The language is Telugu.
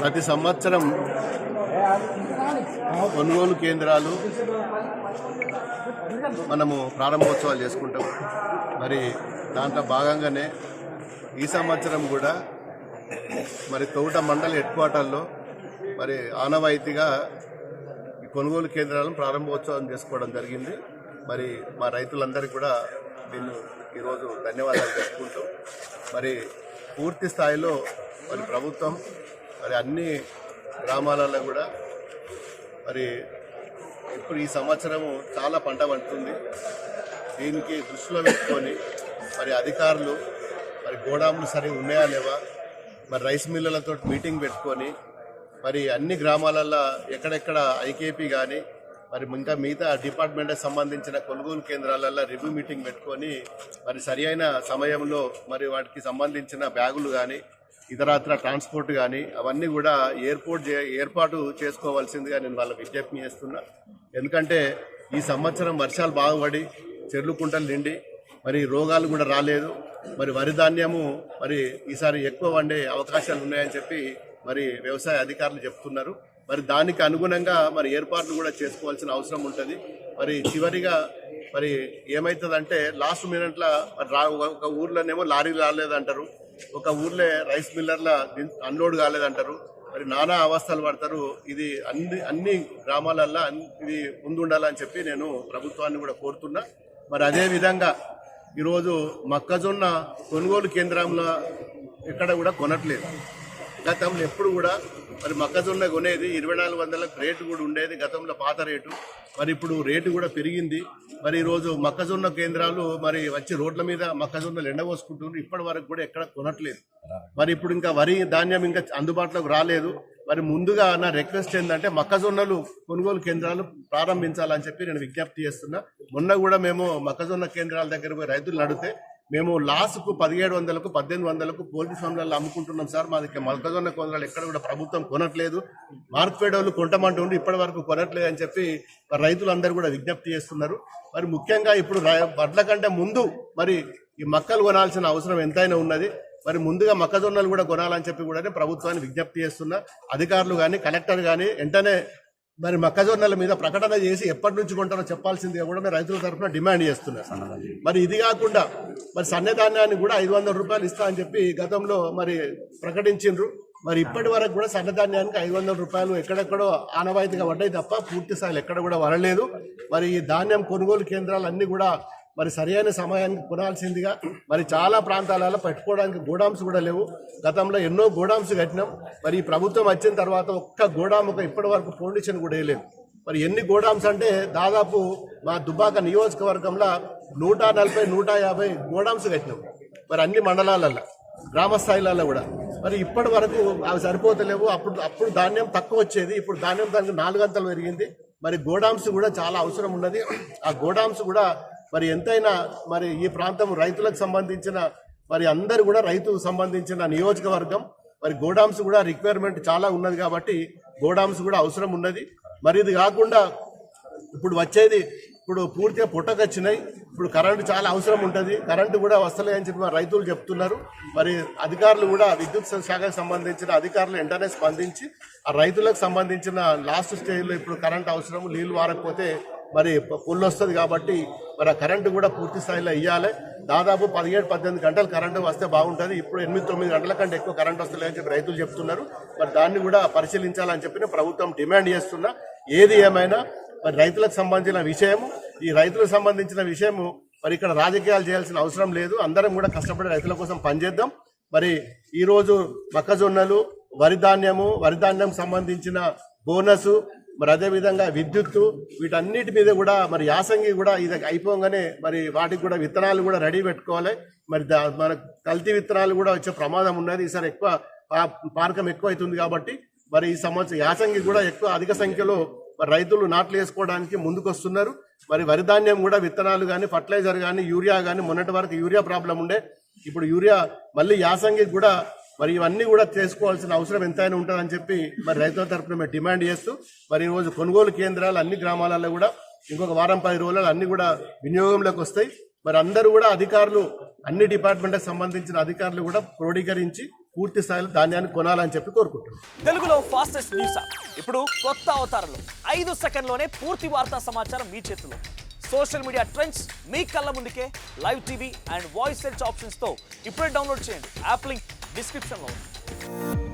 ప్రతి సంవత్సరం కొనుగోలు కేంద్రాలు మనము ప్రారంభోత్సవాలు చేసుకుంటాం. మరి దాంట్లో భాగంగానే ఈ సంవత్సరం కూడా మరి తోట మండలి హెడ్ క్వార్టర్లో మరి ఆనవాయితీగా ఈ కొనుగోలు కేంద్రాలను ప్రారంభోత్సవం చేసుకోవడం జరిగింది. మరి మా రైతులందరికీ కూడా నేను ఈరోజు ధన్యవాదాలు చెప్పుకుంటూ మరి పూర్తి స్థాయిలో మరి ప్రభుత్వం మరి అన్ని గ్రామాలలో కూడా మరి ఇప్పుడు ఈ సంవత్సరము చాలా పంట పండుతుంది. దీనికి దృష్టిలో పెట్టుకొని మరి అధికారులు మరి గోడాములు సరి ఉన్నాయా లేవా మరి రైస్ మిల్లులతో మీటింగ్ పెట్టుకొని మరి అన్ని గ్రామాలలో ఎక్కడెక్కడ ఐకేపీ కానీ మరి ఇంకా మిగతా డిపార్ట్మెంట్కి సంబంధించిన కొనుగోలు కేంద్రాలలో రివ్యూ మీటింగ్ పెట్టుకొని మరి సరి అయిన సమయంలో మరి వాటికి సంబంధించిన బ్యాగులు కానీ ఇతరత్ర ట్రాన్స్పోర్ట్ కానీ అవన్నీ కూడా ఎయిర్పోర్ట్ ఏర్పాటు చేసుకోవాల్సిందిగా నేను వాళ్ళకి విజ్ఞప్తి చేస్తున్నా. ఎందుకంటే ఈ సంవత్సరం వర్షాలు బాగుపడి చెర్లు కుంటలు నిండి మరి రోగాలు కూడా రాలేదు. మరి వరి ధాన్యము మరి ఈసారి ఎక్కువ వండే అవకాశాలు ఉన్నాయని చెప్పి మరి వ్యవసాయ అధికారులు చెప్తున్నారు. మరి దానికి అనుగుణంగా మరి ఏర్పాట్లు కూడా చేసుకోవాల్సిన అవసరం ఉంటుంది. మరి చివరిగా మరి ఏమవుతుందంటే లాస్ట్ మినిట్లో మరి రా ఒక ఊర్లోనేమో లారీలు రాలేదంటారు. ఒక ఊర్లో రైస్ మిల్లర్ల అన్లోడ్ కాలేదంటారు. మరి నానా అవస్థలు పడతారు. ఇది అన్ని అన్ని గ్రామాలల్లో ఇది ముందుండాలని చెప్పి నేను ప్రభుత్వాన్ని కూడా కోరుతున్నా. మరి అదే విధంగా ఈరోజు మొక్కజొన్న కొనుగోలు కేంద్రంలో ఎక్కడ కూడా కొనట్లేదు. గతంలో ఎప్పుడు కూడా మరి మొక్కజొన్న కొనేది ఇరవై నాలుగు వందలకు రేటు కూడా ఉండేది గతంలో పాత రేటు. మరి ఇప్పుడు రేటు కూడా పెరిగింది. మరి ఈరోజు మొక్కజొన్న కేంద్రాలు మరి వచ్చి రోడ్ల మీద మొక్కజొన్నలు ఎండబోసుకుంటున్నారు. ఇప్పటి వరకు కూడా ఎక్కడ కొనట్లేదు. మరి ఇప్పుడు ఇంకా వరి ధాన్యం ఇంకా అందుబాటులోకి రాలేదు. మరి ముందుగా నా రిక్వెస్ట్ ఏంటంటే మొక్కజొన్నలు కొనుగోలు కేంద్రాలు ప్రారంభించాలని చెప్పి నేను విజ్ఞప్తి చేస్తున్నా. మొన్న కూడా మేము మొక్కజొన్న కేంద్రాల దగ్గర పోయి రైతులు అడిగితే మేము లాస్ట్కు పదిహేడు వందలకు పద్దెనిమిది వందలకు పోల్ట్రీ ఫామ్లలో అమ్ముకుంటున్నాం సార్. మాది మొలకజొన్న కొందరాలు కొనరాలు ఎక్కడ కూడా ప్రభుత్వం కొనట్లేదు. మార్కెట్ వాళ్ళు కొంటమంటుండి ఇప్పటి వరకు కొనట్లేదు అని చెప్పి రైతులందరూ కూడా విజ్ఞప్తి చేస్తున్నారు. మరి ముఖ్యంగా ఇప్పుడు వడ్ల కంటే ముందు మరి ఈ మక్కలు కొనాల్సిన అవసరం ఎంతైనా ఉన్నది. మరి ముందుగా మొక్కజొన్నలు కూడా కొనాలని చెప్పి కూడా ప్రభుత్వాన్ని విజ్ఞప్తి చేస్తున్నా. అధికారులు కానీ కలెక్టర్ కానీ వెంటనే మరి మొక్కజొన్నల మీద ప్రకటన చేసి ఎప్పటి నుంచి కొంటారో చెప్పాల్సిందిగా కూడా మేము రైతుల తరఫున డిమాండ్ చేస్తున్నాం మరి ఇది కాకుండా మరి సన్నధాన్యాన్ని కూడా ఐదు వందల రూపాయలు ఇస్తా అని చెప్పి గతంలో మరి ప్రకటించిండ్రు. మరి ఇప్పటి వరకు కూడా సన్నధాన్యానికి ఐదు వందల రూపాయలు ఎక్కడెక్కడో ఆనవాయితీగా పడ్డాయి తప్ప పూర్తి స్థాయిలో ఎక్కడ కూడా వరలేదు. మరి ఈ ధాన్యం కొనుగోలు కేంద్రాలు అన్నీ కూడా మరి సరైన సమయానికి కొనాల్సిందిగా మరి చాలా ప్రాంతాలలో పెట్టుకోవడానికి గోడామ్స్ కూడా లేవు. గతంలో ఎన్నో గోడామ్స్ కట్టినాం. మరి ఈ ప్రభుత్వం వచ్చిన తర్వాత ఒక్క గోడాం ఒక ఇప్పటి వరకు ఫౌండేషన్ కూడా వేయలేదు. మరి ఎన్ని గోడామ్స్ అంటే దాదాపు మా దుబాక నియోజకవర్గంలో నూట నలభై నూట యాభై గోడామ్స్ కట్టినాం. మరి అన్ని మండలాలలో గ్రామ స్థాయిలలో కూడా. మరి ఇప్పటి వరకు అవి సరిపోతలేవు. అప్పుడు అప్పుడు ధాన్యం తక్కువ వచ్చేది. ఇప్పుడు ధాన్యం దానికి నాలుగంతలు పెరిగింది. మరి గోడామ్స్ కూడా చాలా అవసరం ఉన్నది. ఆ గోడామ్స్ కూడా మరి ఎంతైనా మరి ఈ ప్రాంతం రైతులకు సంబంధించిన మరి అందరు కూడా రైతుకు సంబంధించిన నియోజకవర్గం. మరి గోడామ్స్ కూడా రిక్వైర్మెంట్ చాలా ఉన్నది కాబట్టి గోడామ్స్ కూడా అవసరం ఉన్నది. మరి ఇది కాకుండా ఇప్పుడు వచ్చేది ఇప్పుడు పూర్తిగా పుట్టకొచ్చినాయి ఇప్పుడు కరెంటు చాలా అవసరం ఉంటుంది. కరెంటు కూడా వస్తలే అని చెప్పి రైతులు చెప్తున్నారు. మరి అధికారులు కూడా విద్యుత్ శాఖకు సంబంధించిన అధికారులు వెంటనే స్పందించి ఆ రైతులకు సంబంధించిన లాస్ట్ స్టేజ్లో ఇప్పుడు కరెంటు అవసరం నీళ్ళు వారకపోతే మరి పుల్లు వస్తుంది కాబట్టి మరి ఆ కరెంటు కూడా పూర్తి స్థాయిలో ఇవ్వాలి దాదాపు పదిహేడు పద్దెనిమిది గంటలు కరెంటు వస్తే బాగుంటుంది. ఇప్పుడు ఎనిమిది తొమ్మిది గంటల కంటే ఎక్కువ కరెంట్ వస్తలేదని చెప్పి రైతులు చెప్తున్నారు. మరి దాన్ని కూడా పరిశీలించాలని చెప్పి ప్రభుత్వం డిమాండ్ చేస్తున్నా. ఏది ఏమైనా మరి రైతులకు సంబంధించిన విషయము ఈ రైతులకు సంబంధించిన విషయము మరి ఇక్కడ రాజకీయాలు చేయాల్సిన అవసరం లేదు. అందరం కూడా కష్టపడి రైతుల కోసం పనిచేద్దాం. మరి ఈరోజు మొక్కజొన్నలు వరి ధాన్యము వరి ధాన్యం సంబంధించిన బోనస్ మరి అదేవిధంగా విద్యుత్తు వీటన్నిటి మీద కూడా మరి యాసంగి కూడా ఇది అయిపోగానే మరి వాటికి కూడా విత్తనాలు కూడా రెడీ పెట్టుకోవాలి. మరి దా- మన కల్తీ విత్తనాలు కూడా వచ్చే ప్రమాదం ఉన్నది. ఈసారి ఎక్కువ పారకం ఎక్కువ అవుతుంది కాబట్టి మరి ఈ సంవత్సరం యాసంగి కూడా ఎక్కువ అధిక సంఖ్యలో మరి రైతులు నాట్లు వేసుకోవడానికి ముందుకు వస్తున్నారు మరి వరి ధాన్యం కూడా విత్తనాలు కానీ ఫర్టిలైజర్ కానీ యూరియా కానీ మొన్నటి వరకు యూరియా ప్రాబ్లం ఉండే. ఇప్పుడు యూరియా మళ్ళీ యాసంగి కూడా మరి ఇవన్నీ కూడా చేసుకోవాల్సిన అవసరం ఎంతైనా ఉంటుందని చెప్పి మరి రైతుల తరపున మేము డిమాండ్ చేస్తూ మరి ఈ రోజు కొనుగోలు కేంద్రాలు అన్ని గ్రామాలలో కూడా ఇంకొక వారం పది రోజులలో అన్ని కూడా వినియోగంలోకి వస్తాయి. మరి అందరూ కూడా అధికారులు అన్ని డిపార్ట్మెంట్కి సంబంధించిన అధికారులు కూడా క్రోడీకరించి పూర్తి స్థాయిలో ధాన్యాన్ని కొనాలని చెప్పి కోరుకుంటున్నాం. తెలుగులో ఫాస్టెస్ట్ న్యూస్ ఇప్పుడు కొత్త అవతారంలో. ఐదు సెకండ్లోనే పూర్తి వార్తా సమాచారం మీ చేతిలో. సోషల్ మీడియా ట్రెండ్స్ మీ కళ్ళ ముందుకే live TV and voice search ఆప్షన్స్తో ఇప్పుడే డౌన్లోడ్ చేయండి. App link డిస్క్రిప్షన్లో ఉంది